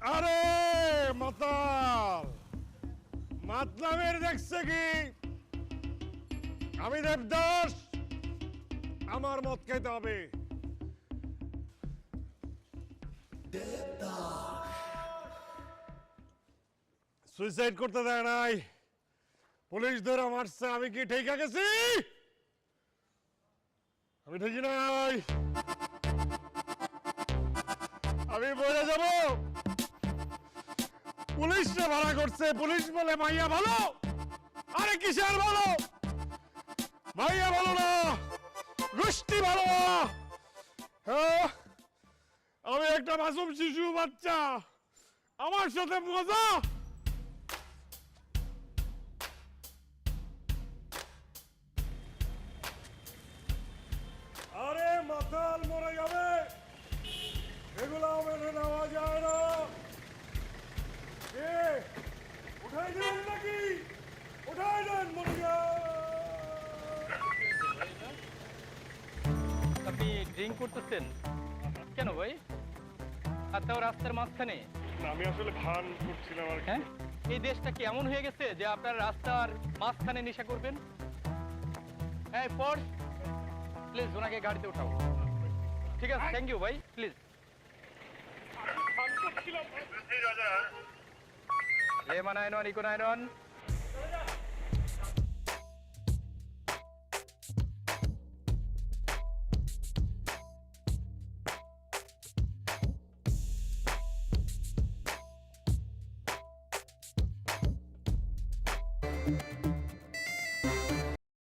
আরে, মাতাল। মাতলামের দেখছে কি? আমি দেবদাস, আমার মত খেতে হবে। সুইসাইড করতে দেয় নাই। পুলিশ ধরে মারছে, আমি কি ঠিক গেছি? আমি ঠিকই নাই। আমি বলে যাব। পুলিশে ভাড়া করছে। পুলিশ বলে, মাইয়া ভালো? আরে কিসের ভালো? মাইয়া ভালো না। গোষ্ঠী ভালো হ্যাঁ? আমি একটা মাসুম শিশু বাচ্চা। আমার সাথে মজা। আপনি ড্রিঙ্ক করতেছেন? কেন ভাই? আর তাও রাস্তার মাঝখানে। আমি আসলে ভান করছিলাম আর হ্যাঁ? এই দেশটা কি এমন হয়ে গেছে যে আপনার রাস্তার মাঝখানে নেশা করবেন? হ্যাঁ ফোর্স প্লিজ ওনাকে গাড়িতে উঠাও। ঠিক আছে থ্যাংক ইউ ভাই please lemma nine one echo nine one